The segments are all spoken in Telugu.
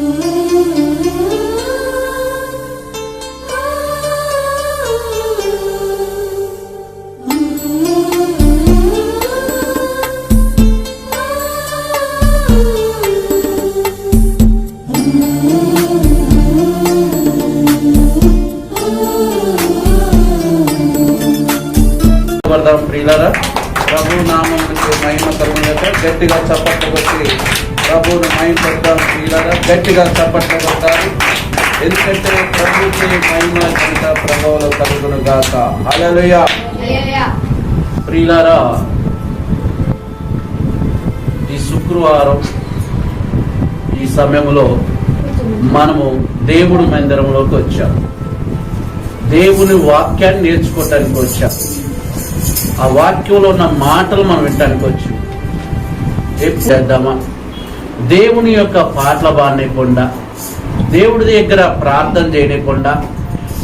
పడదాం గట్టిగా చప్పట్లు కొట్టాలి ఎందుకంటే ప్రభుకి మహిమ ఘనత ప్రభావం కలుగును గాక. హల్లెలూయా. ప్రియులారా ఈ శుక్రవారం ఈ సమయంలో మనము దేవుడి మందిరంలోకి వచ్చాం. దేవుని వాక్యాన్ని నేర్చుకోవటానికి వచ్చాం. ఆ వాక్యంలో ఉన్న మాటలు మనం వినటానికి వచ్చి. ఎప్పుడు చేద్దామా? దేవుని యొక్క పాటల బానేయకుండా దేవుడి దగ్గర ప్రార్థన చేయకుండా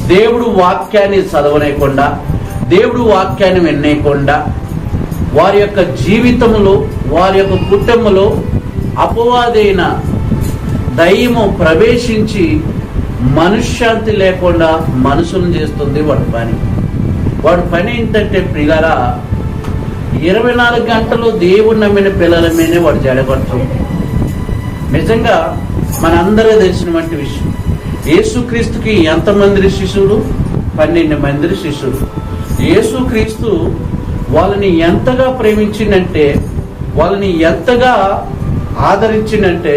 దేవుడు వాక్యాన్ని చదవనేయకుండా దేవుడు వాక్యాన్ని వినేయకుండా వారి యొక్క జీవితంలో వారి యొక్క కుటుంబంలో అపవాదైన దయ్యము ప్రవేశించి మనశ్శాంతి లేకుండా మనసును చేస్తుంది వాడి పని. వాడి పని ఏంటంటే పిల్లల ఇరవై నాలుగు గంటలు దేవుడు నమ్మిన పిల్లల మీదే వాడు జడగొడుతుంది నిజంగా మనందరూ తెలిసినటువంటి విషయం. యేసుక్రీస్తుకి ఎంతమంది శిష్యుడు పన్నెండు మంది శిష్యుడు యేసుక్రీస్తు వాళ్ళని ఎంతగా ప్రేమించిందంటే వాళ్ళని ఎంతగా ఆదరించిందంటే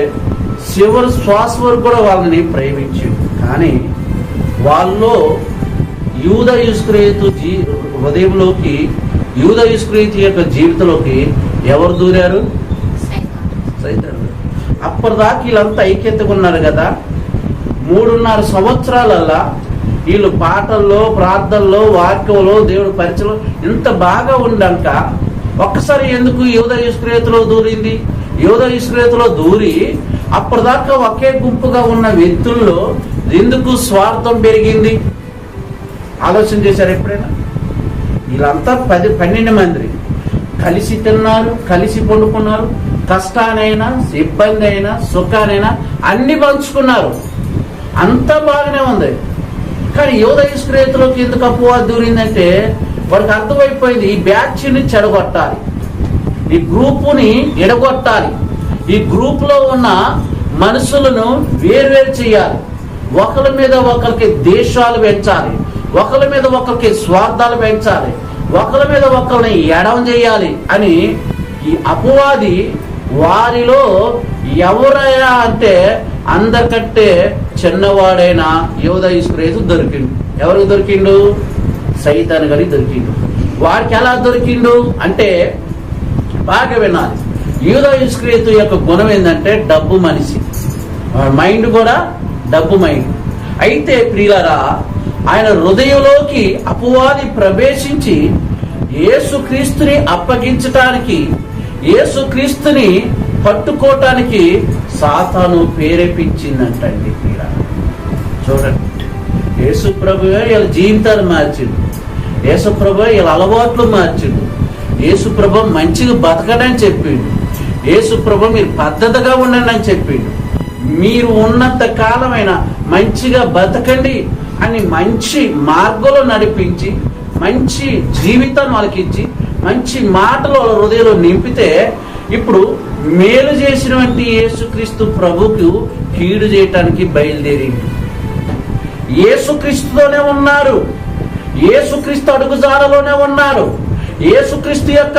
చివరి శ్వాస వరకు కూడా వాళ్ళని ప్రేమించింది కానీ వాళ్ళలో యూద యుస్క్రేతు జీ హృదయంలోకి యూద యుస్క్రేతు యొక్క జీవితంలోకి ఎవరు దూరారు? సైతాను. అప్పటిదాకా వీళ్ళంతా ఐక్యతగా ఉన్నారు కదా. మూడున్నర సంవత్సరాలల్లా వీళ్ళు పాటల్లో ప్రార్థనలో వాక్యంలో దేవుడి పరిచయం ఇంత బాగా ఉండాక ఒక్కసారి ఎందుకు యోధ ఇస్క్రేతులో దూరింది? యోధ ఇస్క్రేతులో దూరి అప్పటిదాకా ఒకే గుంపుగా ఉన్న వ్యక్తుల్లో ఎందుకు స్వార్థం పెరిగింది? ఆలోచన చేశారు ఎప్పుడైనా? వీళ్ళంతా పది పన్నెండు మంది కలిసి తిన్నారు కలిసి పండుకున్నారు కష్టానైనా ఇబ్బంది అయినా సుఖానైనా అన్ని పంచుకున్నారు. అంతా బాగానే ఉంది. కానీ యోధ ఇస్క్రేతులోకి ఎందుకు అపవాదం దూరిందంటే వాడికి అర్థమైపోయింది ఈ బ్యాచ్ని చెడగొట్టాలి. ఈ గ్రూపుని ఎడగొట్టాలి. ఈ గ్రూపులో ఉన్న మనుషులను వేర్వేరు చేయాలి. ఒకరి మీద ఒకరికి దేశాలు పెంచాలి. ఒకరి మీద ఒకరికి స్వార్థాలు పెంచాలి. ఒకరి మీద ఒకరిని ఎడం చేయాలి అని ఈ అపవాది వారిలో ఎవరైనా అంటే అందకట్టే చిన్నవాడైన యోధ ఇస్క్రేతు దొరికిండు. ఎవరికి దొరికిండు? సైతాన్ గడి దొరికిండు. వాడికి ఎలా దొరికిండు అంటే బాగా వినాలి. యూద ఇస్క్రేతు యొక్క గుణం ఏంటంటే డబ్బు మనిషి. మైండ్ కూడా డబ్బు మైండ్. అయితే ప్రియులరా ఆయన హృదయంలోకి అపవాది ప్రవేశించి యేసుక్రీస్తుని అప్పగించటానికి యేసుక్రీస్తుని పట్టుకోవటానికి సాతాను ప్రేరేపించిందంటండి ఇలా చూడండి. యేసు ప్రభుగా వీళ్ళ జీవితాలు మార్చిండు. యేసు ప్రభు వీళ్ళ అలవాట్లు మార్చిండు. యేసు ప్రభు మంచిగా బతకడని చెప్పిండు. యేసు ప్రభు మీరు పద్ధతిగా ఉండండి అని చెప్పిండు. మీరు ఉన్నంత కాలమైన మంచిగా బతకండి అని మంచి మార్గంలో నడిపించి మంచి జీవితాన్ని వాళ్ళకిచ్చి మంచి మాటలు వాళ్ళ హృదయంలో నింపితే ఇప్పుడు మేలు చేసినటువంటి యేసుక్రీస్తు ప్రభుకు కీడు చేయటానికి బయలుదేరింది. యేసుక్రీస్తుతోనే ఉన్నారు. యేసుక్రీస్తు అడుగుజాడలోనే ఉన్నారు. యేసుక్రీస్తు యొక్క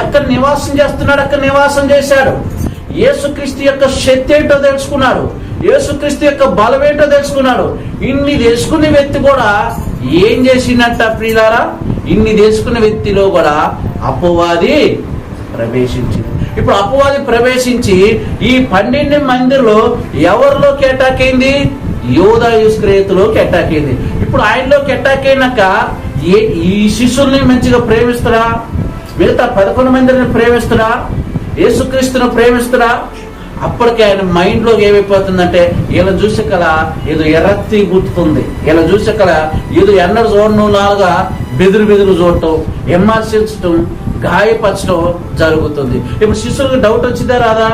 ఎక్కడ నివాసం చేస్తున్నాడు అక్కడ నివాసం చేశాడు. యేసుక్రీస్తు యొక్క శక్తి ఏంటో తెలుసుకున్నాడు యేసుక్రీస్తు యొక్క బలం ఏంటో తెలుసుకున్నాడు ఇన్ని తెలుసుకునే వ్యక్తి కూడా ఏం చేసినట్ట ప్రియులారా? ఇన్ని చేసుకున్న వ్యక్తిలో కూడా అపవాది ప్రవేశించింది. ఇప్పుడు అపవాది ప్రవేశించి ఈ పన్నెండు మందిలో ఎవరిలోకి అటాక్ అయింది? యోధ యుస్క్రేతులోకి అటాక్ అయింది. ఇప్పుడు ఆయనలోకి అటాక్ అయినాక ఏ ఈ శిష్యుల్ని మంచిగా ప్రేమిస్తురా? మిగతా పదకొండు మందిని ప్రేమిస్తురా? యేసుక్రీస్తును ప్రేమిస్తురా? అప్పటికే ఆయన మైండ్లో ఏమైపోతుందంటే వీళ్ళని చూసే కల ఏదో ఎర్రత్తి గుర్తుంది. వీళ్ళని చూసే కల ఏదో ఎన్నడ చూడను లాగా బెదురు బెదురు చూడటం విమర్శించటం గాయపరచడం జరుగుతుంది. ఇప్పుడు శిష్యులకు డౌట్ వచ్చిందా రాదా?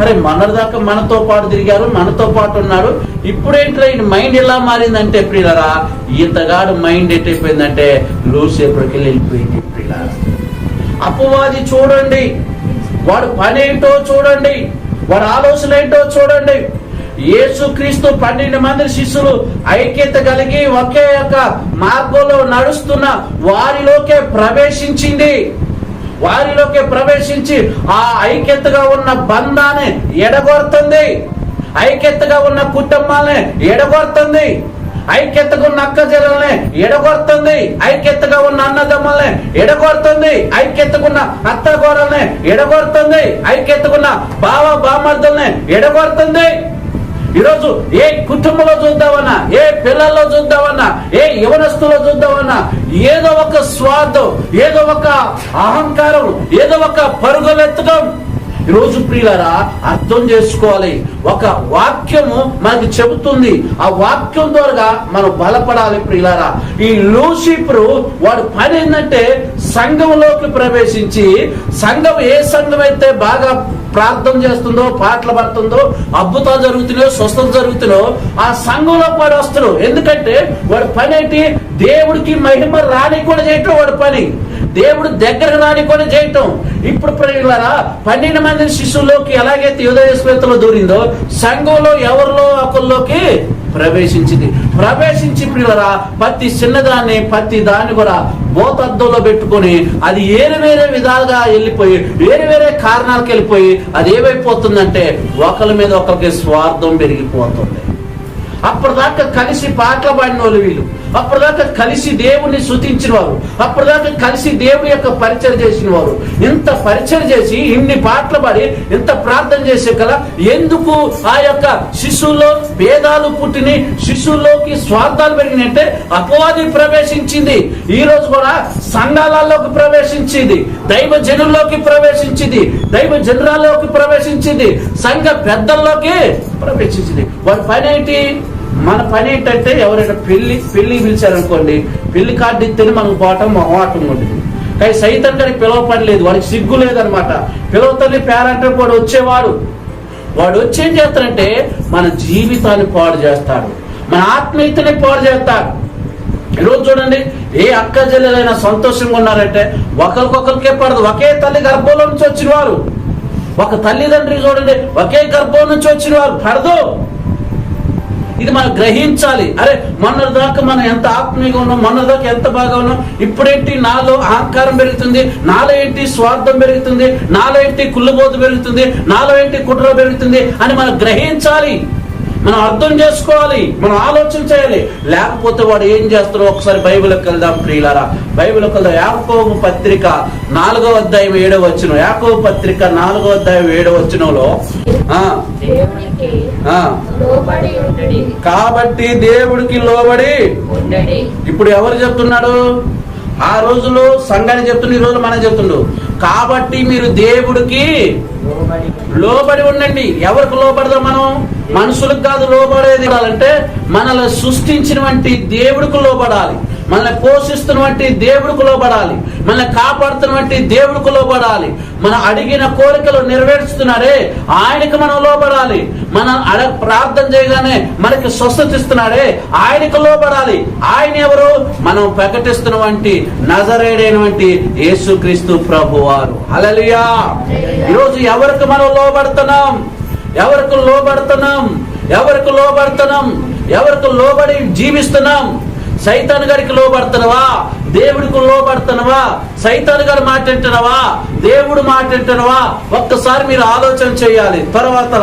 అరే మనదాకా మనతో పాటు తిరిగారు మనతో పాటు ఉన్నారు. ఇప్పుడేంటి ఈయన మైండ్ ఎలా మారిందంటే ప్రియులరా ఈతగాడు మైండ్ ఎట్టయిపోయిందంటే లూసేపటికి వెళ్ళిపోయింది ప్రియులరా. అపవాది చూడండి వాడు పని ఏంటో చూడండి. వారి ఆలోచన ఏంటో చూడండి. యేసుక్రీస్తు పన్నెండు మంది శిష్యులు ఐక్యత కలిగి ఒకే యొక్క మార్గంలో నడుస్తున్న వారిలోకే ప్రవేశించింది. వారిలోకి ప్రవేశించి ఆ ఐక్యతగా ఉన్న బంధాన్ని ఎడగొడుతుంది. ఐక్యతగా ఉన్న కుటుంబాలని ఎడగొడుతుంది. ఐక్యతకు నక్క అక్క ఎడగొడుతుంది. ఐక్యతగా ఉన్న అన్నదమ్ముల్ని ఎడగొడుతుంది. ఐక్యతకున్న అత్త గోడల్ని ఎడగొడుతుంది. ఐక్యతకున్న ఉన్న బావ బామర్దుల్ని ఎడగొడుతుంది. ఈరోజు ఏ కుటుంబంలో చూద్దామన్నా ఏ పిల్లల్లో చూద్దామన్నా ఏ యవనస్తులో చూద్దామన్నా ఏదో ఒక స్వార్థం ఏదో ఒక అహంకారం ఏదో ఒక పరుగులెత్తడం ఈరోజు ప్రియులరా అర్థం చేసుకోవాలి. ఒక వాక్యము మనకి చెబుతుంది. ఆ వాక్యం ద్వారా మనం బలపడాలి ప్రియులారా. ఈ లూసిఫరు వాడు పని ఏంటంటే సంఘంలోకి ప్రవేశించి సంఘం ఏ సంఘం అయితే బాగా ప్రార్థన చేస్తుందో పాటలు పడుతుందో అద్భుతాలు జరుగుతున్నాయో స్వస్థత జరుగుతున్నాయో ఆ సంఘంలో పాడు వస్తున్నాడు. ఎందుకంటే వాడి పని ఏంటి దేవుడికి మహిమ రాని కూడా చేయటం వాడి పని. దేవుడు దగ్గరకు రాని కూడా చేయటం. ఇప్పుడు ప్రియులారా పన్నెండు మంది శిష్యుల్లోకి ఎలాగైతే యుదయ దూరిందో సంఘంలో ఎవరిలో ఒకరిలోకి ప్రవేశించింది. ప్రవేశించి పిల్లరా ప్రతి చిన్నదాన్ని ప్రతి దాన్ని కూడా బోతద్దంలో పెట్టుకొని అది వేరే వేరే విధాలుగా వెళ్ళిపోయి వేరే వేరే కారణాలకు వెళ్ళిపోయి అది ఏమైపోతుందంటే ఒకరి మీద ఒకరికి స్వార్థం పెరిగిపోతుంది. అప్పటిదాకా కలిసి పాటలు పాడిన వాళ్ళు వీళ్ళు. అప్పటిదాకా కలిసి దేవుణ్ణి శృతించిన వారు. అప్పటిదాకా కలిసి దేవుని యొక్క పరిచయం చేసిన వారు. ఇంత పరిచయం చేసి ఇన్ని పాటలు పాడి ఇంత ప్రార్థన చేసే కదా ఎందుకు ఆ యొక్క శిశువులో భేదాలు పుట్టిని శిశువుల్లోకి స్వార్థాలు పెరిగినట్టే అపవాది ప్రవేశించింది. ఈ రోజు కూడా సంఘాలలోకి ప్రవేశించింది. దైవ జనుల్లోకి ప్రవేశించింది. దైవ జనురాల్లోకి ప్రవేశించింది. సంఘ పెద్దల్లోకి ప్రవేశించింది వారి పని ఏంటి? మన పని ఏంటంటే ఎవరైనా పెళ్ళి పెళ్ళి పిలిచారనుకోండి పెళ్ళి కార్డు ఇస్తేనే మనకు పోవటం మొహమాటం ఉంటుంది. కానీ సైతం కానీ పిలవ పని లేదు. వాడికి సిగ్గు లేదనమాట. పిలవతల్లి పేరంటే వాడు వచ్చేవాడు. వాడు వచ్చి ఏం చేస్తాడంటే మన జీవితాన్ని పాడు చేస్తాడు. మన ఆత్మీయతని పాడు చేస్తాడు. ఈరోజు చూడండి ఏ అక్క చెల్లెలైనా సంతోషంగా ఉన్నారంటే ఒకరికొకరికే పడదు. ఒకే తల్లి గర్భంలో నుంచి వచ్చిన వారు ఒక తల్లిదండ్రి చూడండి ఒకే గర్భం నుంచి వచ్చిన వారు. పడదు. ఇది మనం గ్రహించాలి. అరే మొన్న దాకా మనం ఎంత ఆత్మీయంగా ఉన్నాం మొన్న దాకా ఎంత బాగా ఉన్నాం ఇప్పుడేంటి నాలో అహంకారం పెరుగుతుంది నాలో ఏంటి స్వార్థం పెరుగుతుంది నాలో ఏంటి కుళ్ళబోత పెరుగుతుంది నాలో ఏంటి కుట్ర పెరుగుతుంది అని మనం గ్రహించాలి. మనం అర్థం చేసుకోవాలి మనం ఆలోచన చేయాలి. లేకపోతే వాడు ఏం చేస్తారో ఒకసారి బైబిల్కి వెళ్దాం ప్రియులారా. బైబిల్కి వెళ్దాం. యాకోబు పత్రిక నాలుగో అధ్యాయం ఏడవ వచ్చిన యాకోబు పత్రిక నాలుగో అధ్యాయం ఏడవ వచ్చినలో కాబట్టి దేవుడికి లోబడి ఇప్పుడు ఎవరు చెప్తున్నాడు? ఆ రోజులో సంఘాన్ని చెప్తున్న ఈ రోజు మనం చెప్తుండు. కాబట్టి మీరు దేవుడికి లోబడి లోబడి ఉండండి. ఎవరికి లోబడదాం మనం? మనుషులకు కాదు లోబడేది అంటే మనల్ని సృష్టించినటువంటి దేవుడికి లోబడాలి. మనల్ని పోషిస్తున్నటువంటి దేవుడికి లోబడాలి. మనల్ని కాపాడుతున్నటువంటి దేవుడికి లోబడాలి. మనం అడిగిన కోరికలు నెరవేరుస్తున్నాడే ఆయనకి మనం లోబడాలి. మనం అడ ప్రార్థన చేయగానే మనకి స్వస్థత ఇస్తున్నాడే ఆయనకు లోబడాలి. ఆయన ఎవరు? మనం ప్రకటిస్తున్నటువంటి నజరేడైనటువంటి యేసుక్రీస్తు ప్రభువారు. అలలియా ఈరోజు ఎవరికి మనం లోబడుతున్నాం? ఎవరికి లోబడుతున్నాం? ఎవరికి లోబడుతున్నాం? ఎవరికి లోబడి జీవిస్తున్నాం? సైతాన్ గారికి లోబడుతున్నావా? దేవుడికి లోబడుతున్నావా? సైతాన్ గారు మాట్లాడుతున్నావా దేవుడు మాట్లాడుతున్నావా ఒక్కసారి మీరు ఆలోచన చేయాలి. తర్వాత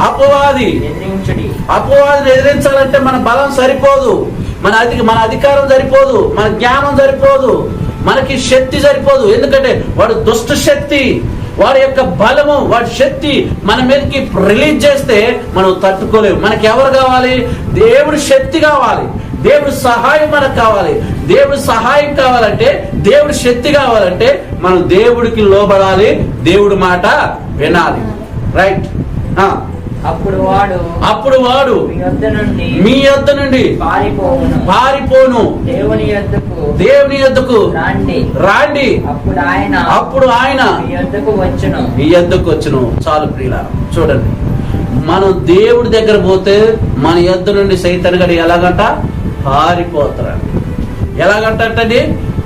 అపవాది. అపవాదిని ఎదిరించాలంటే మన బలం సరిపోదు. మన అధి మన అధికారం సరిపోదు. మన జ్ఞానం సరిపోదు. మనకి శక్తి సరిపోదు. ఎందుకంటే వాడు దుష్ట శక్తి. వాడి యొక్క బలము వాడి శక్తి మన మీదకి రిలీజ్ చేస్తే మనం తట్టుకోలేము. మనకి ఎవరు కావాలి? దేవుడి శక్తి కావాలి. దేవుడి సహాయం మనకు కావాలి. దేవుడి సహాయం కావాలంటే దేవుడి శక్తి కావాలంటే మనం దేవుడికి లోబడాలి. దేవుడి మాట వినాలి. రైట్ అప్పుడు వాడు అప్పుడు వాడు మీ వద్ద నుండి మీ యొద్ద నుండి పారిపోవును. పారిపోను. దేవుని యొద్దకు దేవుని యొద్దకు రాండి. రాండి. అప్పుడు ఆయన అప్పుడు ఆయన మీ యొద్దకు వచ్చును. మీ యొద్దకు వచ్చును. చాలు ప్రియుల చూడండి. మనం దేవుడి దగ్గర పోతే మన యొద్ద నుండి సైతన్ గడి ఎలాగంట? పారిపోతాడు ఎలాగంటండి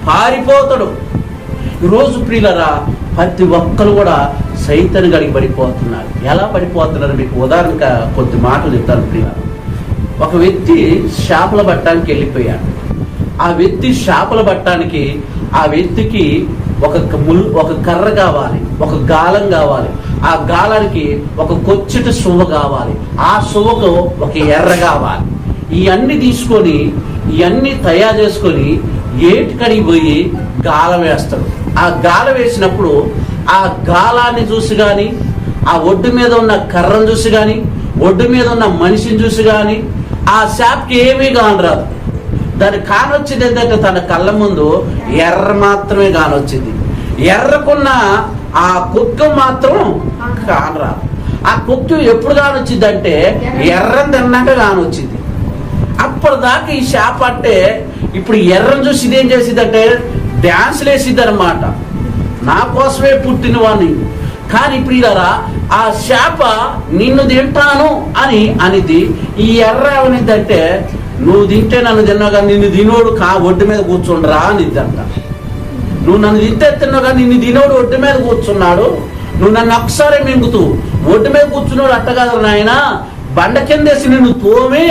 పారిపోతాడు. ఈరోజు ప్రియులరా ప్రతి ఒక్కరు కూడా సైతన్ గడికి పడిపోతున్నారు. ఎలా పడిపోతున్నారు? మీకు ఉదాహరణక కొద్ది మాటలు చెప్తాను ప్రియుల ఒక వ్యక్తి చేపలు పట్టడానికి వెళ్ళిపోయాడు. ఆ వ్యక్తి చేపలు పట్టడానికి ఆ వ్యక్తికి ఒక ముల్ ఒక కర్ర కావాలి ఒక గాలం కావాలి. ఆ గాలానికి ఒక కొచ్చటి సువ్వ కావాలి. ఆ సువ్వకు ఒక ఎర్ర కావాలి. ఇవన్నీ తీసుకొని ఇవన్నీ తయారు చేసుకొని ఏటికడికి పోయి గాలం వేస్తాడు. ఆ గాలం వేసినప్పుడు ఆ గాలాన్ని చూసి కానీ ఆ ఒడ్డు మీద ఉన్న కర్రను చూసి కానీ ఒడ్డు మీద ఉన్న మనిషిని చూసి కానీ ఆ శాప్కి ఏమీ కానరాదు దాని కానొచ్చింది ఏంటంటే తన కళ్ళ ముందు ఎర్ర మాత్రమే కానొచ్చింది ఎర్రకున్న ఆ కుక్క మాత్రం కానరాదు ఆ కుక్క ఎప్పుడు కానొచ్చింది అంటే ఎర్రని తిన్నాక కానొచ్చింది అప్పటిదాకా ఈ షాప్ అంటే ఇప్పుడు ఎర్రని చూసి ఇదేం చేసిందంటే డ్యాన్స్లు వేసిద్ది అనమాట నా కోసమే పుట్టిన కానీ ఇప్పుడు ఆ శాప నిన్ను తింటాను అని అనిది. ఈ ఎర్ర ఏమనిద్దంటే నువ్వు తింటే నన్ను తిన్నావు కానీ నిన్ను తినోడు కా ఒడ్డు మీద కూర్చుండరా అనిద్దంట. నువ్వు నన్ను తింటే తిన్నావు కానీ నిన్ను తినోడు ఒడ్డు మీద కూర్చున్నాడు. నువ్వు నన్ను ఒకసారి మింగుతూ ఒడ్డు మీద కూర్చున్నాడు అట్ట కాదు నాయన. బండ కిందేసి నిన్ను తోమి.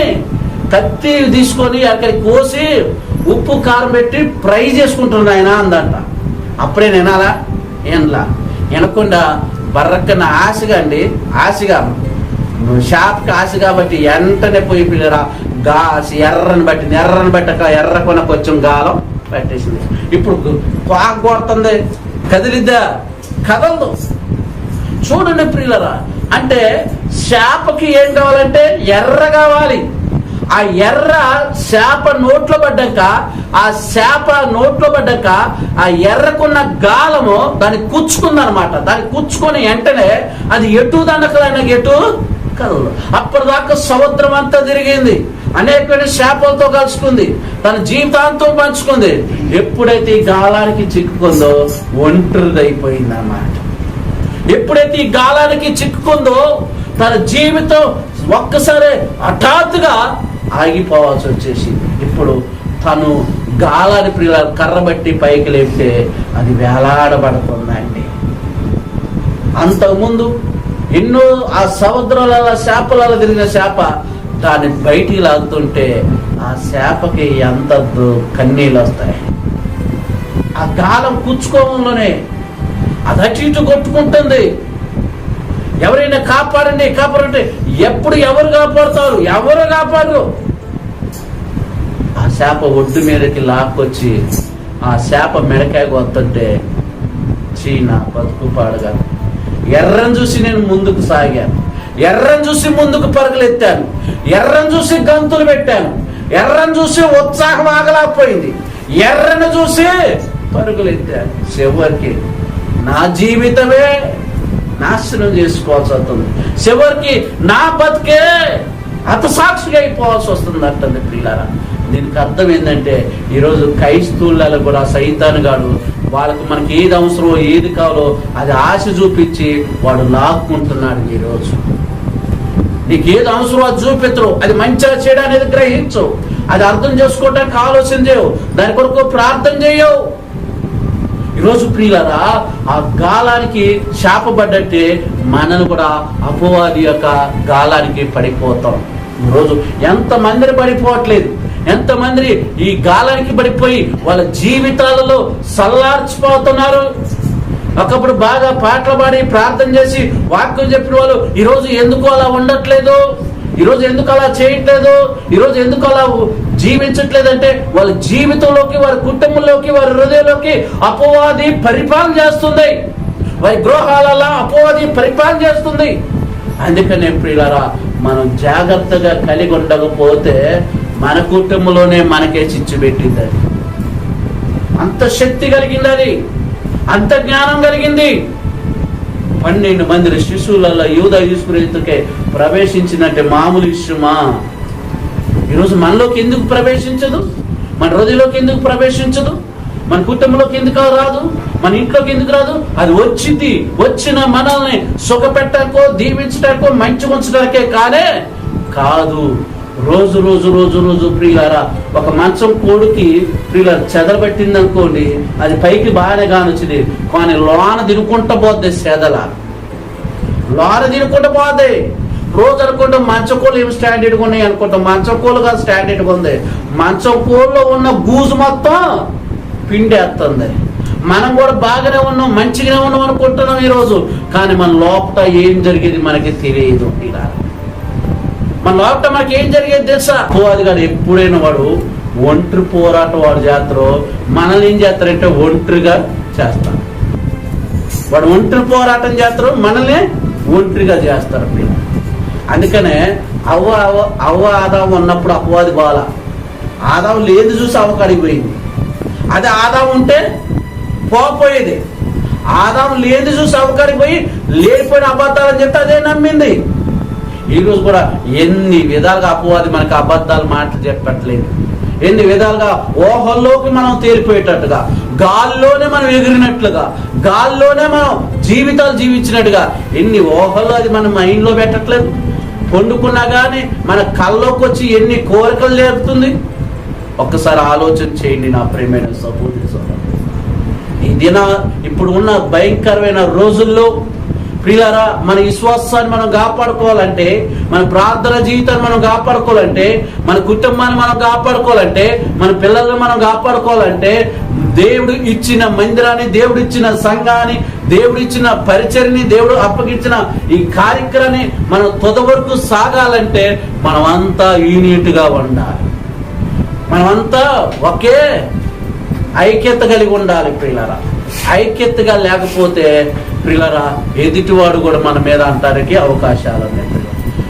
కత్తి తీసుకొని అక్కడికి కోసి ఉప్పు కారం పెట్టి ఫ్రై చేసుకుంటున్నాయన అందంట. అప్పుడే వినాలా ఏనలా? వినకుండా బర్రక్కన ఆశగా అండి ఆశగా. షాప్కి ఆశ కాబట్టి వెంటనే పోయి పిల్లరా గాసి ఎర్రని బట్టి ఎర్రని బట్టక ఎర్ర కొన కొంచెం గాలం పెట్టేసింది. ఇప్పుడు పాక కొడుతుంది. కదిలిద్దా? కదలదు. చూడండి ప్రియులరా అంటే చేపకి ఏం కావాలంటే ఎర్ర కావాలి. ఆ ఎర్ర చేప నోట్లో పడ్డాక ఆ చేప నోట్లో పడ్డాక ఆ ఎర్రకున్న గాలము దాన్ని కుచ్చుకుందనమాట దాన్ని కుచ్చుకొని వెంటనే అది ఎటు దండకలైన ఎటు కదలదు. అప్పటిదాకా సముద్రం అంతా తిరిగింది. అనేకమైన శాపలతో కలుసుకుంది. తన జీవితాంతం పంచుకుంది. ఎప్పుడైతే ఈ గాలానికి చిక్కుకుందో ఒంటరిదైపోయింది అన్నమాట ఎప్పుడైతే ఈ గాలానికి చిక్కుకుందో తన జీవితం ఒక్కసారి హఠాత్తుగా ఆగిపోవాల్సి వచ్చేసి ఇప్పుడు తను గాలాన్ని ప్రియ కర్రబట్టి పైకి లేపితే అది వేలాడబడుతుందండి. అంతకుముందు ఎన్నో ఆ సముద్రాల చేపలలో తిరిగిన చేప దాన్ని బయటికి లాగుతుంటే ఆ చేపకి ఎంత కన్నీళ్ళు వస్తాయి. ఆ గాలం కూర్చుకోవడంలోనే అది అటు ఇటు కొట్టుకుంటుంది. ఎవరైనా కాపాడండి కాపాడండి ఎప్పుడు ఎవరు కాపాడుతారు? ఎవరు కాపాడరు? ఆ చేప ఒడ్డు మీదకి లాక్కొచ్చి ఆ చేప మెడకాయ చీ చీన బతుకు పాడగా. ఎర్రని చూసి నేను ముందుకు సాగాను. ఎర్రని చూసి ముందుకు పరుగులెత్తాను. ఎర్రని చూసి గంతులు పెట్టాను. ఎర్రని చూసి ఉత్సాహం ఆగలేకపోయింది. ఎర్రని చూసి పరుగులెత్తాను. చివరికి నా జీవితమే నాశనం చేసుకోవాల్సి వస్తుంది. చివరికి నా బతికే హతసాక్షిగా అయిపోవాల్సి వస్తుంది అంటుంది ప్రియులారా. దీనికి అర్థం ఏంటంటే ఈరోజు క్రైస్తవులలో కూడా సైతాను గాడు వాళ్ళకి మనకి ఏది అవసరమో ఏది కావాలో అది ఆశ చూపించి వాడు లాక్కుంటున్నాడు ఈరోజు. నీకు ఏది అవసరమో అది చూపించరు అది మంచిగా చేయడానికి గ్రహించవు అది అర్థం చేసుకోవడానికి ఆలోచన చేయవు దాని కొరకు ప్రార్థన చేయవు ఈరోజు ప్రియులరా ఆ గాలానికి శాపబడ్డట్టే మనను కూడా అపవాది యొక్క గాలానికి పడిపోతాం. ఈరోజు ఎంతమందిని పడిపోవట్లేదు. ఎంతమంది ఈ గాలానికి పడిపోయి వాళ్ళ జీవితాలలో సల్లార్చిపోతున్నారు. ఒకప్పుడు బాగా పాటలు పాడి ప్రార్థన చేసి వాక్యం చెప్పిన వాళ్ళు ఈరోజు ఎందుకు అలా ఉండట్లేదు? ఈరోజు ఎందుకు అలా చేయట్లేదు? ఈరోజు ఎందుకు అలా జీవించట్లేదంటే వాళ్ళ జీవితంలోకి వారి కుటుంబంలోకి వారి హృదయంలోకి అపవాది పరిపాలన చేస్తుంది. వారి గృహాలలో అపవాది పరిపాలన చేస్తుంది. అందుకనే ప్రియులరా మనం జాగ్రత్తగా కలిగి ఉండకపోతే మన కుటుంబంలోనే మనకే చిచ్చు పెట్టింది అది. అంత శక్తి కలిగింది అది. అంత జ్ఞానం కలిగింది. పన్నెండు మంది శిశువులలో యూద యూసుకురేతుకే ప్రవేశించినట్టే మామూలు విషయమా? ఈరోజు మనలోకి ఎందుకు ప్రవేశించదు? మన హృదయలోకి ఎందుకు ప్రవేశించదు? మన కుటుంబంలోకి ఎందుకు రాదు? మన ఇంట్లోకి ఎందుకు రాదు? అది వచ్చింది వచ్చిన మనల్ని సుఖపెట్టకో దీవించడానికో మంచి ఉంచడానికే కానే కాదు. రోజు రోజు రోజు రోజు ప్రియులారా ఒక మంచం కోడికి ప్రియుల చెదరబెట్టింది అనుకోండి అది పైకి బాగానే కానొచ్చింది కానీ లోన తినుకుంటా పోద్ది చెదల లోన తినుకుంటా పోద్ది. రోజు అనుకుంటాం మంచకోలు కోళ్ళు ఏమి స్టాండర్డ్గా ఉన్నాయి అనుకుంటాం. మంచం కాదు స్టాండర్డ్గా ఉంది. మంచం ఉన్న గూజు మొత్తం పిండేస్తుంది మనం కూడా బాగానే ఉన్నాం మంచిగానే ఉన్నాం అనుకుంటున్నాం ఈరోజు. కానీ మన లోపల ఏం జరిగేది మనకి తెలియదు ఇలా మన లోపల మనకి ఏం జరిగేది తెలుసా? అపవాది కాదు ఎప్పుడైనా వాడు ఒంటరి పోరాటం వాడు చేస్తారో మనల్ని ఏం చేస్తారంటే ఒంటరిగా చేస్తారు వాడు ఒంటరి పోరాటం చేస్తారు మనల్ని ఒంటరిగా చేస్తారు మీరు అందుకనే అవ్వ అవ్వ అవ్వ ఆదాం ఉన్నప్పుడు అపవాది బాల. ఆదాం లేదు చూసి అవ్వ పోయింది. అదే ఆదాం ఉంటే పోపోయేది ఆదాం లేదు చూసి అవ్వ పోయి లేనిపోయిన అబద్ధాలని చెప్తే అదే నమ్మింది. ఈ రోజు కూడా ఎన్ని విధాలుగా అపవాది మనకు అబద్ధాలు మాటలు చెప్పట్లేదు. ఎన్ని విధాలుగా ఓహల్లోకి మనం తేలిపోయేటట్టుగా గాల్లోనే మనం ఎగిరినట్లుగా గాల్లోనే మనం జీవితాలు జీవించినట్టుగా ఎన్ని ఓహల్లో అది మన మైండ్లో పెట్టట్లేదు. పండుకున్నా కానీ మన కళ్ళలోకి వచ్చి ఎన్ని కోరికలు లేపుతుంది ఒక్కసారి ఆలోచన చేయండి నా ప్రేమైన సపోర్ట్ ఈ దిన ఇప్పుడు ఉన్న భయంకరమైన రోజుల్లో ప్రియులరా మన విశ్వాసాన్ని మనం కాపాడుకోవాలంటే మన ప్రార్థన జీవితాన్ని మనం కాపాడుకోవాలంటే మన కుటుంబాన్ని మనం కాపాడుకోవాలంటే మన పిల్లల్ని మనం కాపాడుకోవాలంటే దేవుడు ఇచ్చిన మందిరాన్ని దేవుడు ఇచ్చిన సంఘాన్ని దేవుడు ఇచ్చిన పరిచర్ని దేవుడు అప్పగించిన ఈ కార్యక్రమాన్ని మనం తుద వరకు సాగాలంటే మనమంతా యూనిట్గా ఉండాలి. మనమంతా ఒకే ఐక్యత కలిగి ఉండాలి ప్రియులరా. ఐక్యతగా లేకపోతే ప్రియులరా ఎదుటివాడు కూడా మన మీద అంటానికి అవకాశాలు ఉన్నాయి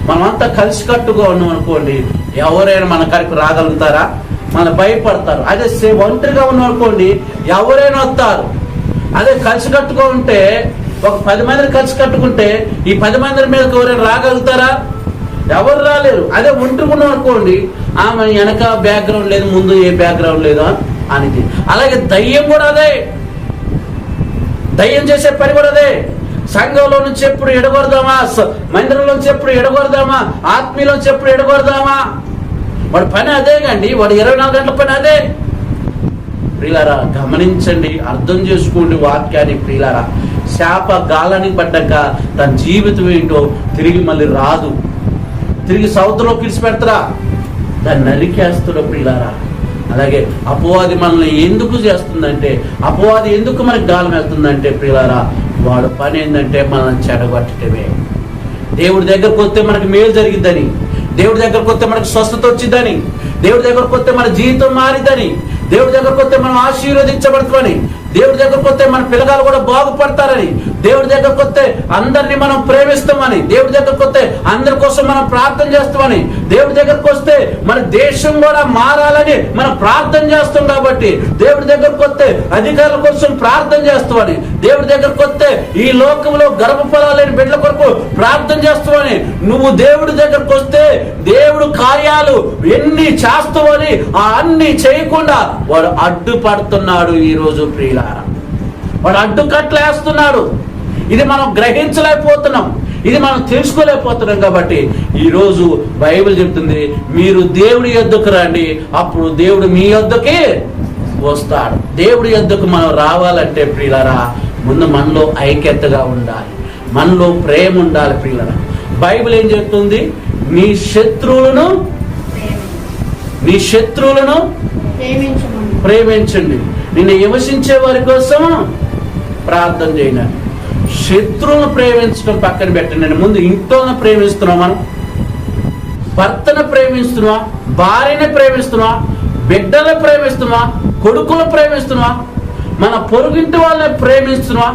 మనమంతా కలిసికట్టుగా ఉన్నాం అనుకోండి ఎవరైనా మన కరికి రాగలుగుతారా? మన భయపడతారు. అదే ఒంటరిగా ఉన్నాం అనుకోండి ఎవరైనా వస్తారు. అదే కలిసికట్టుగా ఉంటే ఒక పది మందిని కలిసి కట్టుకుంటే ఈ పది మంది మీద ఎవరైనా రాగలుగుతారా? ఎవరు రాలేరు. అదే ఒంటరికున్నాం అనుకోండి ఆమె వెనక బ్యాక్గ్రౌండ్ లేదు ముందు ఏ బ్యాక్గ్రౌండ్ లేదు అనేది. అలాగే దయ్యం కూడా అదే. దయ్యం చేసే పని కూడా అదే. సంఘంలో నుంచి ఎప్పుడు ఎడగొడదామా? మందిరంలోంచి ఎప్పుడు ఎడగొడదామా? ఆత్మీయులో నుంచి ఎప్పుడు ఎడగొడదామా? వాడి పని అదే కండి. వాడు ఇరవై నాలుగు గంటల పని అదే. ప్రియులారా గమనించండి అర్థం చేసుకోండి వాక్యాన్ని ప్రియులారా. శాప గాలానికి పడ్డాక తన జీవితం ఏంటో తిరిగి మళ్ళీ రాదు. తిరిగి సముద్రంలో పెడతారా దాన్ని నరికేస్తుడు ప్రియులారా. అలాగే అపవాది మనల్ని ఎందుకు చేస్తుందంటే అపవాది ఎందుకు మనకి గాలం వెళ్తుందంటే ప్రియులారా వాడు పని ఏంటంటే మనల్ని చెడగొట్టడమే. దేవుడి దగ్గరకు వస్తే మనకి మేలు జరిగిద్దని దేవుడి దగ్గరకు వస్తే మనకు స్వస్థత వచ్చిందని దేవుడి దగ్గరకు వస్తే మన జీవితం మారిద్దని దేవుడి దగ్గరకు వస్తే మనం ఆశీర్వదించబడతామని దేవుడి దగ్గరకు వస్తే మన పిల్లగాలు కూడా బాగుపడతారని దేవుడి దగ్గరకు వస్తే అందరినీ మనం ప్రేమిస్తామని దేవుడి దగ్గరకు వస్తే అందరి కోసం మనం ప్రార్థన చేస్తామని దేవుడి దగ్గరకు వస్తే మన దేశం కూడా మారాలని మనం ప్రార్థన చేస్తాం కాబట్టి దేవుడి దగ్గరకు వస్తే అధికారుల కోసం ప్రార్థన చేస్తామని దేవుడి దగ్గరకు వస్తే ఈ లోకంలో గర్భఫలాలేని బిడ్డల కొరకు ప్రార్థన చేస్తామని నువ్వు దేవుడి దగ్గరకు వస్తే దేవుడు కార్యాలు ఎన్ని చేస్తావని ఆ అన్ని చేయకుండా వాడు అడ్డుపడుతున్నాడు ఈ రోజు ప్రియులారా. వాడు అడ్డుకట్లు వేస్తున్నాడు ఇది మనం గ్రహించలేకపోతున్నాం. ఇది మనం తెలుసుకోలేకపోతున్నాం కాబట్టి ఈ రోజు బైబిల్ చెప్తుంది మీరు దేవుడి యొద్దకు రండి. అప్పుడు దేవుడు మీ యొద్దకి వస్తాడు. దేవుడి యొద్దకు మనం రావాలంటే ప్రియులరా ముందు మనలో ఐక్యతగా ఉండాలి. మనలో ప్రేమ ఉండాలి ప్రియులరా. బైబిల్ ఏం చెప్తుంది? నీ శత్రువులను నీ శత్రువులను ప్రేమించండి. నిన్ను విమర్శించే వారి కోసం ప్రార్థన చేయండి. శత్రువులను ప్రేమించడం పక్కన పెట్టండి. ముందు ఇంట్లోనే ప్రేమిస్తున్నాం మనం? భర్తను ప్రేమిస్తున్నావా? భార్యని ప్రేమిస్తున్నావా? బిడ్డలు ప్రేమిస్తున్నావా? కొడుకులు ప్రేమిస్తున్నావా? మన పొరుగింటి వాళ్ళని ప్రేమిస్తున్నావా?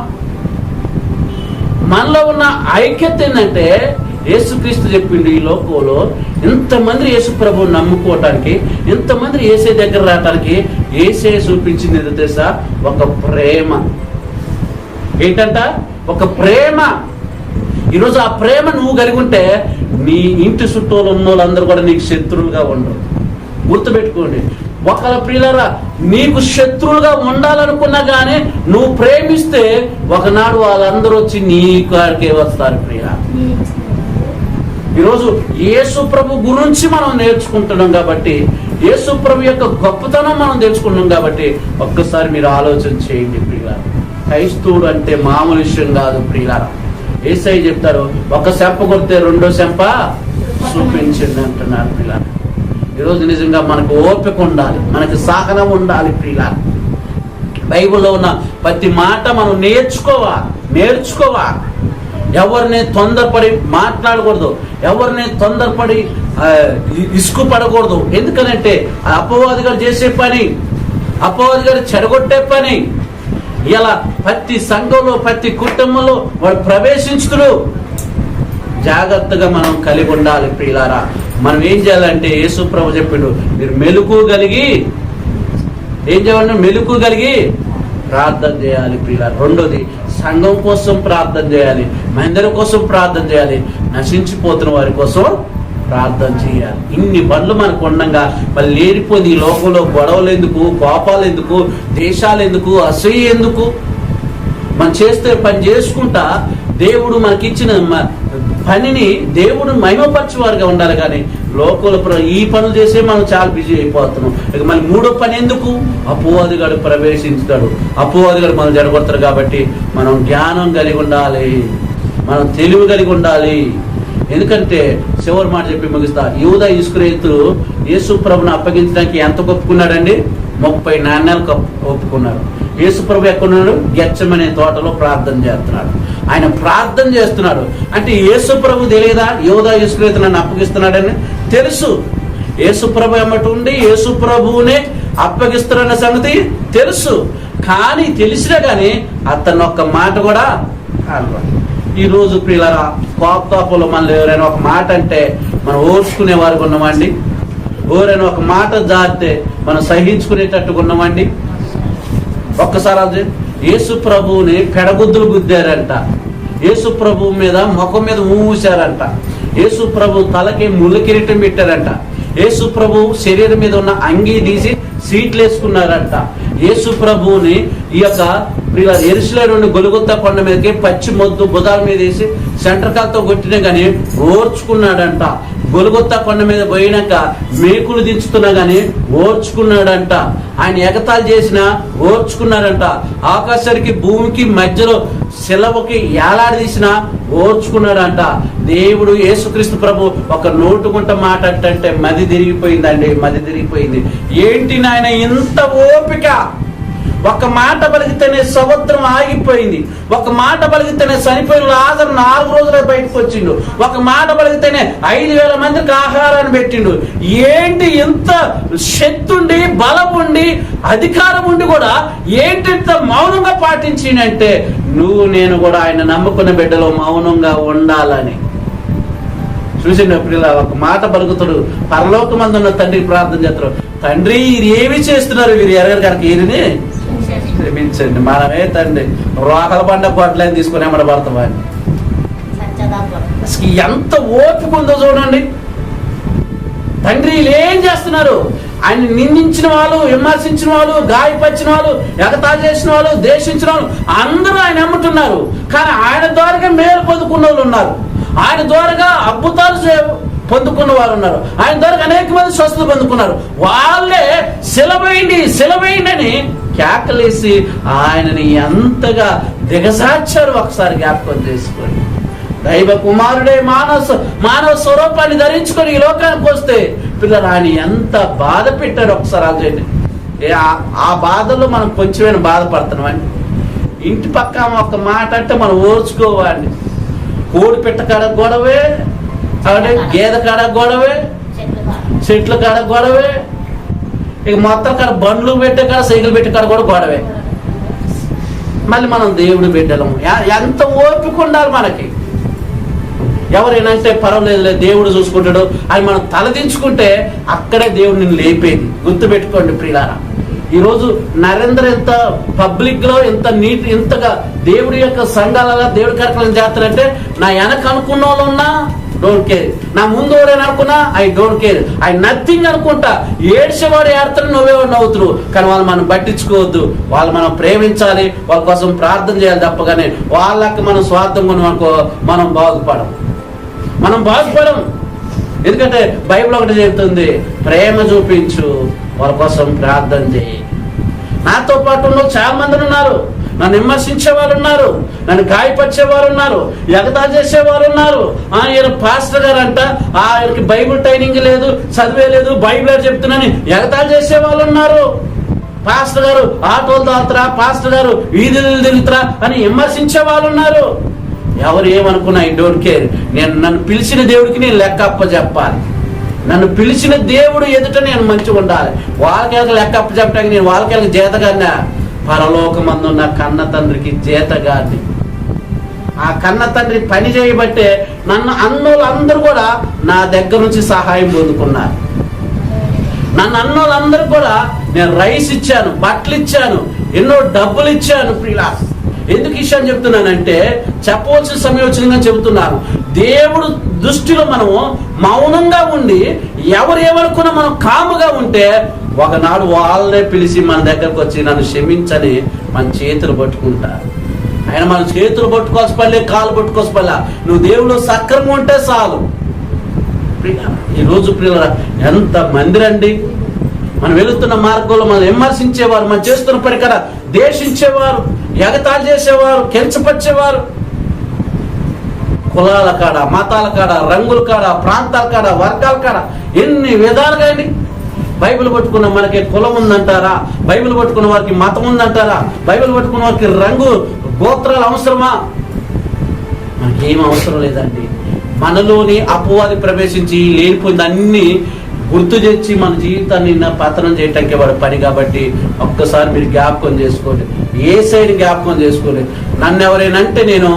మనలో ఉన్న ఐక్యత ఏంటంటే యేసుక్రీస్తు చెప్పిండు ఈ లోకంలో ఇంతమంది యేసు ప్రభువుని నమ్ముకోవటానికి ఇంతమంది ఏసే దగ్గర రావటానికి ఏసే చూపించింది తెలుసా? ఒక ప్రేమ. ఏంటంట? ఒక ప్రేమ. ఈరోజు ఆ ప్రేమ నువ్వు కలిగి ఉంటే నీ ఇంటి చుట్టూ ఉన్న వాళ్ళందరూ కూడా నీకు శత్రువులుగా ఉండరు. గుర్తుపెట్టుకోండి. ఒకళ్ళ ప్రియులరా నీకు శత్రువులుగా ఉండాలనుకున్నా కానీ నువ్వు ప్రేమిస్తే ఒకనాడు వాళ్ళందరూ వచ్చి నీ కాడికే వస్తారు ప్రియ. ఈరోజు యేసు ప్రభు గురించి మనం నేర్చుకుంటున్నాం కాబట్టి యేసు ప్రభు యొక్క గొప్పతనం మనం తెలుసుకున్నాం కాబట్టి ఒక్కసారి మీరు ఆలోచన చేయండి ప్రియ క్రైస్తవుడు అంటే మామూలు విషయం కాదు ప్రియులారా. ఏసై చెప్తారు ఒక చెంప కొడితే రెండో చెంప చూపించండి అంటున్నారు ప్రియులారా. ఈరోజు నిజంగా మనకు ఓపిక ఉండాలి మనకి సహనం ఉండాలి ప్రియులారా. బైబిల్లో ఉన్న ప్రతి మాట మనం నేర్చుకోవాలి నేర్చుకోవాలి. ఎవరిని తొందరపడి మాట్లాడకూడదు ఎవరిని తొందరపడి ఇసుకు పడకూడదు ఎందుకనంటే ఆ అపవాది గారు చేసే పని అపవాది గారు చెడగొట్టే పని. ఇలా ప్రతి సంఘంలో ప్రతి కుటుంబంలో వాడు ప్రవేశించుతుడు జాగ్రత్తగా మనం కలిగి ఉండాలి ప్రియులారా. మనం ఏం చేయాలంటే యేసు ప్రభు చెప్పిండు మీరు మెలకు కలిగి ఏం చేయాలంటే మెలకు కలిగి ప్రార్థన చేయాలి ప్రియుల రెండోది సంఘం కోసం ప్రార్థన చేయాలి. మహిళల కోసం ప్రార్థన చేయాలి. నశించిపోతున్న వారి కోసం ప్రార్థన చేయాలి. ఇన్ని బండ్లు మనకు ఉండగా మళ్ళీ లేనిపోయింది ఈ లోకంలో గొడవలు ఎందుకు కోపాలు ఎందుకు దేశాలు ఎందుకు అసూయ ఎందుకు? మనం చేస్తే పని చేసుకుంటా దేవుడు మనకిచ్చిన మ- పనిని దేవుడు మహిమపరచువారుగా ఉండాలి కానీ లోకల ఈ పనులు చేసే మనం చాలా బిజీ అయిపోతున్నాం. ఇక మళ్ళీ మూడో పని ఎందుకు? అపోవాదిగాడు ప్రవేశించుతాడు. అపోవాదిగాడు మనం జరగొడతారు కాబట్టి మనం జ్ఞానం కలిగి ఉండాలి. మనం తెలివి కలిగి ఉండాలి. ఎందుకంటే చివరి మాట చెప్పి ముగిస్తా. యూద ఇస్క్రేతులు యేసుప్రభుని అప్పగించడానికి ఎంత ఒప్పుకున్నాడండి? ముప్పై నాణ్యాలు ఒప్పు- ఒప్పుకున్నాడు యేసు ఎక్కడున్నాడు? గెచ్చమనే తోటలో ప్రార్థన చేస్తున్నాడు. ఆయన ప్రార్థన చేస్తున్నాడు. అంటే యేసుప్రభు తెలియదా? యోధా ఇస్క్రేతు నన్ను అప్పగిస్తున్నాడని? తెలుసు. యేసుప్రభు ఎమ్మటి ఉండి యేసు అప్పగిస్తున్న సంగతి తెలుసు. కానీ తెలిసినా కానీ అతను ఒక్క మాట కూడా అనరు. ఈ రోజు ప్రియులరా కోపతాపంలో మనల్ని ఎవరైనా ఒక మాట అంటే మనం ఓర్చుకునే వారికి ఉన్నామండి ఎవరైనా ఒక మాట జారితే మనం సహించుకునేటట్టుగా ఉన్నామండి ఒక్కసారి అది యేసు ప్రభువుని పెడగుద్దులు గుద్దారంట. యేసు ప్రభువు మీద ముఖం మీద ఊసారంట యేసు ప్రభు తలకి ముళ్ళు కిరీటం పెట్టారంట. యేసు ప్రభు శరీరం మీద ఉన్న అంగీ తీసి సీట్లు వేసుకున్నారంట. యేసు ప్రభువుని ఈ యొక్క ఎరుసలే నుండి గొలుగుత్త కొండ మీదకి పచ్చి మొద్దు బుధాల మీద వేసి సెంటర్ కాల్తో కొట్టినా కానీ ఓర్చుకున్నాడంట. గొలుగుత్త కొండ మీద పోయినాక మేకులు దించుతున్నా కానీ ఓర్చుకున్నాడంట. ఆయన ఎగతాలు చేసిన ఓర్చుకున్నాడంట. ఆకాశానికి భూమికి మధ్యలో శిలవకి ఏలాడదీసిన ఓర్చుకున్నాడంట. దేవుడు యేసుక్రీస్తు ప్రభు ఒక నోటుకుంట మాట అంటే మది తిరిగిపోయిందండి మది తిరిగిపోయింది. ఏంటి నాయన ఇంత ఓపిక? ఒక మాట పలికితేనే సముద్రం ఆగిపోయింది. ఒక మాట పలికితేనే చనిపోయిన లాజరు నాలుగు రోజుల బయటకు వచ్చిండు. ఒక మాట పలికితేనే ఐదు వేల మందికి ఆహారాన్ని పెట్టిండు. ఏంటి ఇంత శక్తి ఉండి బలం ఉండి అధికారం ఉండి కూడా ఏంటి ఇంత మౌనంగా పాటించిందంటే నువ్వు నేను కూడా ఆయన నమ్ముకున్న బిడ్డలో మౌనంగా ఉండాలని. చూసిన ఇలా ఒక మాట పలుకుతాడు పరలోకమందున్న తండ్రికి ప్రార్థన చేస్తారు తండ్రి ఇది ఏమి చేస్తున్నారు? వీరు ఎరగరు కనుక వీరిని క్షమించండి మనమే తండ్రి రోకల పండ గొడ్లని తీసుకుని ఎమ్మడ అసలు ఎంత ఓపిక ఉందో చూడండి. తండ్రి ఏం చేస్తున్నారు? ఆయన నిందించిన వాళ్ళు విమర్శించిన వాళ్ళు గాయపరిచిన వాళ్ళు ఎగతా చేసిన వాళ్ళు దేశించిన వాళ్ళు అందరూ ఆయన అమ్ముతున్నారు. కానీ ఆయన ద్వారాగా మేలు పొందుకున్న వాళ్ళు ఉన్నారు. ఆయన ద్వారాగా అద్భుతాలు పొందుకున్న వారు ఉన్నారు. ఆయన ద్వారా అనేక మంది స్వస్థత పొందుకున్నారు. వాళ్ళే సెలవైంది సెలవైందని అని కేకలేసి ఆయనని ఎంతగా దిగజార్చారు ఒకసారి జ్ఞాపకం చేసుకొని దైవ కుమారుడే మానవ మానవ స్వరూపాన్ని ధరించుకొని ఈ లోకానికి వస్తే పిల్లలు ఆయన ఎంత బాధ పెట్టారు ఒకసారి ఆలోచండి ఏ ఆ- ఆ బాధలో మనం కొంచెమైనా బాధపడుతున్నామండి ఇంటి పక్క ఒక మాట అంటే మనం ఓర్చుకోవాలి. కోడి పెట్ట గొడవే అంటే గేదె కాడ గొడవే చెట్ల కాడ. గొడవే ఇక మొత్తం కాడ బండ్లు పెట్టే కాడ సైకిల్ పెట్టే కాడ కూడా గొడవే. మళ్ళీ మనం దేవుడు బిడ్డలము. ఎంత ఓపిక ఉండాలి మనకి. ఎవరైనా అంటే పర్వాలేదు దేవుడు చూసుకుంటాడు. అని మనం తలదించుకుంటే అక్కడే దేవుడు నిన్ను లేపేది. గుర్తుపెట్టుకోండి ప్రియులారా. ఈరోజు నరేంద్ర ఎంత పబ్లిక్లో ఎంత నీట్ ఇంతగా దేవుడి యొక్క సంఘాలలో దేవుడి కార్యక్రమం చేస్తారంటే నా వెనక అనుకున్న వాళ్ళు ఉన్నా డోంట్ కేర్ నా ముందు ఎవరైనా అనుకున్నా I don't care I nothing అనుకుంటా. ఏడ్చేవాడు ఏడతాడు నువ్వేవాడు నవ్వుతురు కానీ వాళ్ళు మనం పట్టించుకోవద్దు. వాళ్ళు మనం ప్రేమించాలి. వాళ్ళ కోసం ప్రార్థన చేయాలి తప్పగానే. వాళ్ళకి మనం స్వార్థం కొనుక్కో మనం బాగుపడం. మనం బాగుపడం. ఎందుకంటే బైబిల్ ఒకటి చెబుతుంది ప్రేమ చూపించు వాళ్ళ కోసం ప్రార్థన చేయి. నాతో పాటు చాలా మంది ఉన్నారు. నన్ను విమర్శించే వాళ్ళు ఉన్నారు నన్ను గాయపరిచే వారు ఉన్నారు ఎగతా చేసే వారు ఉన్నారు ఈయన పాస్టర్ గారు అంట ఆయనకి బైబిల్ ట్రైనింగ్ లేదు చదివే లేదు బైబిల్ చెప్తున్నాని ఎగతా చేసే వాళ్ళు ఉన్నారు పాస్టర్ గారు ఆటోలు తాగుతారా పాస్టర్ గారు వీధులు తిరుగుతారా అని విమర్శించే వాళ్ళు ఉన్నారు ఎవరు ఏమనుకున్నా ఐ డోంట్ కేర్ నేను నన్ను పిలిచిన దేవుడికి నేను లెక్క అప్ప చెప్పాలి నన్ను పిలిచిన దేవుడు ఎదుట నేను మంచిగా ఉండాలి వాళ్ళకి లెక్క అప్ప చెప్పడానికి నేను వాళ్ళకి జీతగాన్నా పరలోకమందున్న కన్న తండ్రికి జీతగాన్ని ఆ కన్న తండ్రి పని చేయబట్టే నన్ను అన్నోళ్ళందరూ కూడా నా దగ్గర నుంచి సహాయం పొందుకున్నారు. నన్ను అన్నోళ్ళందరూ కూడా నేను రైస్ ఇచ్చాను బట్టలు ఇచ్చాను ఎన్నో డబ్బులు ఇచ్చాను ప్రియులా ఎందుకు ఈ చెప్తున్నానంటే చెప్పవలసిన సమయం వచ్చిందని చెబుతున్నాను. దేవుడు దృష్టిలో మనము మౌనంగా ఉండి ఎవరు ఏమనుకున్నా మనం కాముగా ఉంటే ఒకనాడు వాళ్ళే పిలిచి మన దగ్గరకు వచ్చి నన్ను క్షమించని మన చేతులు పట్టుకుంటారు ఆయన మన చేతులు పట్టుకోవచ్చు పల్లె కాలు పట్టుకోవచ్చు పల్లె నువ్వు దేవుడు సక్రమం ఉంటే చాలు. ఈరోజు ప్రియుల ఎంత మంది రండి మనం వెళుతున్న మార్గంలో మనం విమర్శించేవారు మనం చేస్తున్న పని దేశించేవారు ఎగతాళి చేసేవారు కెంచపరిచేవారు. కులాల కాడ మతాల కాడ రంగుల కాడ ప్రాంతాల కాడ వర్గాల కాడ ఎన్ని విధాలుగా అండి. బైబిల్ పట్టుకున్న మనకి కులం ఉందంటారా? బైబిల్ పట్టుకున్న వారికి మతం ఉందంటారా? బైబిల్ పట్టుకున్న వారికి రంగు గోత్రాలు అవసరమా? మనకేం అవసరం లేదండి. మనలోని అపవాది ప్రవేశించి లేనిపోయింది అన్ని గుర్తు తెచ్చి మన జీవితాన్ని పతనం చేయటానికి వాడు పని కాబట్టి ఒక్కసారి మీరు జ్ఞాపకం చేసుకోండి. ఏ సైడ్ జ్ఞాపకం చేసుకోండి నన్ను ఎవరైనా అంటే నేను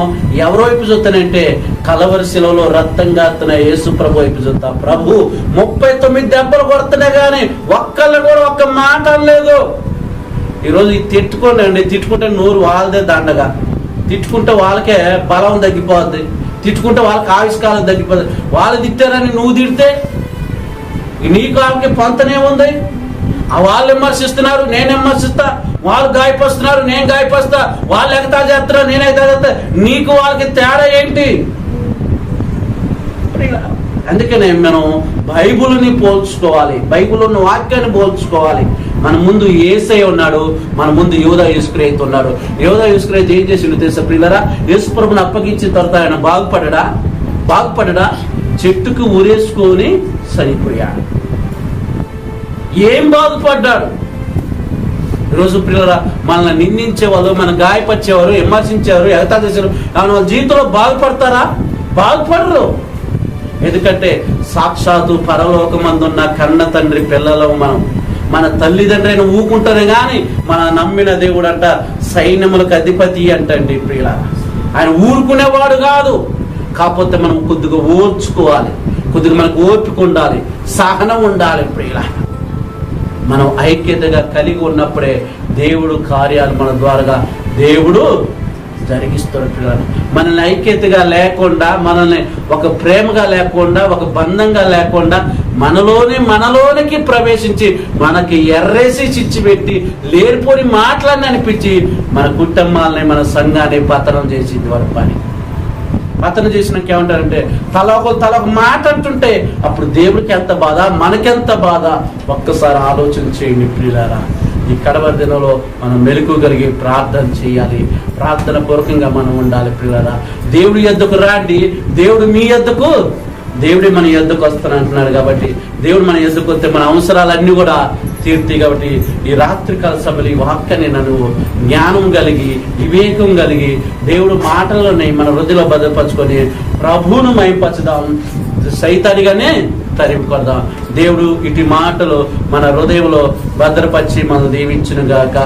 ఎవరో వైపు చూస్తానంటే కలవరి శిలలో రక్తం గాస్తున్న యేసు ప్రభు వైపు చూస్తా. ప్రభు ముప్పై తొమ్మిది దెబ్బలు కొడుతున్నా కానీ ఒక్కళ్ళు కూడా ఒక్క మాట లేదు ఈరోజు ఇది తిట్టుకోండి తిట్టుకుంటే నోరు వాళ్ళదే దండగా. తిట్టుకుంటే వాళ్ళకే బలం తగ్గిపోద్ది. తిట్టుకుంటే వాళ్ళకి ఆవిష్కారం తగ్గిపోద్ది. వాళ్ళు తిట్టారని నువ్వు తిడితే నీకు వాళ్ళకి పొంతనే ఉంది. ఆ వాళ్ళు విమర్శిస్తున్నారు నేను విమర్శిస్తా. వాళ్ళు గాయపరుస్తున్నారు నేను గాయపరుస్తా. వాళ్ళు ఎగతా చేస్తున్నారు నేను ఎగతా చేస్తా. నీకు వాళ్ళకి తేడా ఏంటి? అందుకనే మనం బైబుల్ని పోల్చుకోవాలి. బైబుల్ ఉన్న వాక్యాన్ని పోల్చుకోవాలి. మన ముందు ఏసై ఉన్నాడు మన ముందు యోధ యుస్క్రేత్ ఉన్నాడు. యోధ యుస్క్రేత్ ఏం చేసిండు తెలుసా ప్రియులరా? యేసుప్రభుని అప్పగించిన తర్వాత ఆయన బాగుపడడా? బాగుపడడా? చెట్టుకు ఊరేసుకొని చనిపోయాడు ఏం బాగుపడ్డాడు ఈరోజు పిల్లరా మనల్ని నిందించే వాళ్ళు మన గాయపరిచేవారు విమర్శించేవారు ఎగతా చేశారు వాళ్ళ జీవితంలో బాగుపడతారా? బాగుపడరు. ఎందుకంటే సాక్షాత్తు పరలోకమందున్న కన్న తండ్రి పిల్లలు మనం. మన తల్లిదండ్రిని ఊకుంటారే కానీ మన నమ్మిన దేవుడు అంట సైన్యములకు అధిపతి అంటండి ప్రియుల ఆయన ఊరుకునేవాడు కాదు. కాకపోతే మనం కొద్దిగా ఓర్చుకోవాలి. కొద్దిగా మనకు ఓపిక ఉండాలి. సహనం ఉండాలి ప్రియుల. మనం ఐక్యతగా కలిగి ఉన్నప్పుడే దేవుడు కార్యాలు మన ద్వారా దేవుడు జరిగిస్తాడు పిల్లలు మనల్ని ఐక్యతగా లేకుండా మనల్ని ఒక ప్రేమగా లేకుండా ఒక బంధంగా లేకుండా మనలోనే మనలోనికి ప్రవేశించి మనకి ఎర్రేసి చిచ్చిపెట్టి లేనిపోని మాటలన్నీ అనిపించి మన కుటుంబాలని మన సంఘాన్ని పతనం చేసింది వారి పని. అతను చేసినాక ఏమంటారంటే తల ఒక తల ఒక మాట అంటుంటే అప్పుడు దేవుడికి ఎంత బాధ మనకెంత బాధ? ఒక్కసారి ఆలోచన చేయండి ప్రియులారా. ఈ కడవ దినంలో మనం మెలకు కలిగి ప్రార్థన చేయాలి. ప్రార్థన పూర్వకంగా మనం ఉండాలి పిల్లరా దేవుడి ఎద్దుకు రాండి. దేవుడు మీ ఎద్దుకు. దేవుడి మన ఎద్దుకు వస్తాను అంటున్నాడు కాబట్టి దేవుడు మన ఎద్దుకు వస్తే మన అవసరాలన్నీ కూడా తీర్తి కాబట్టి ఈ రాత్రికాల సభలు ఈ వాక్యాన్ని నన్ను జ్ఞానం కలిగి వివేకం కలిగి దేవుడు మాటలని మన హృదయలో భద్రపరచుకొని ప్రభువును మైపరచుదాం సైతానిగానే తరిమికొడదాం దేవుడు ఇటు మాటలు మన హృదయంలో భద్రపరిచి మనం దీవించును గాక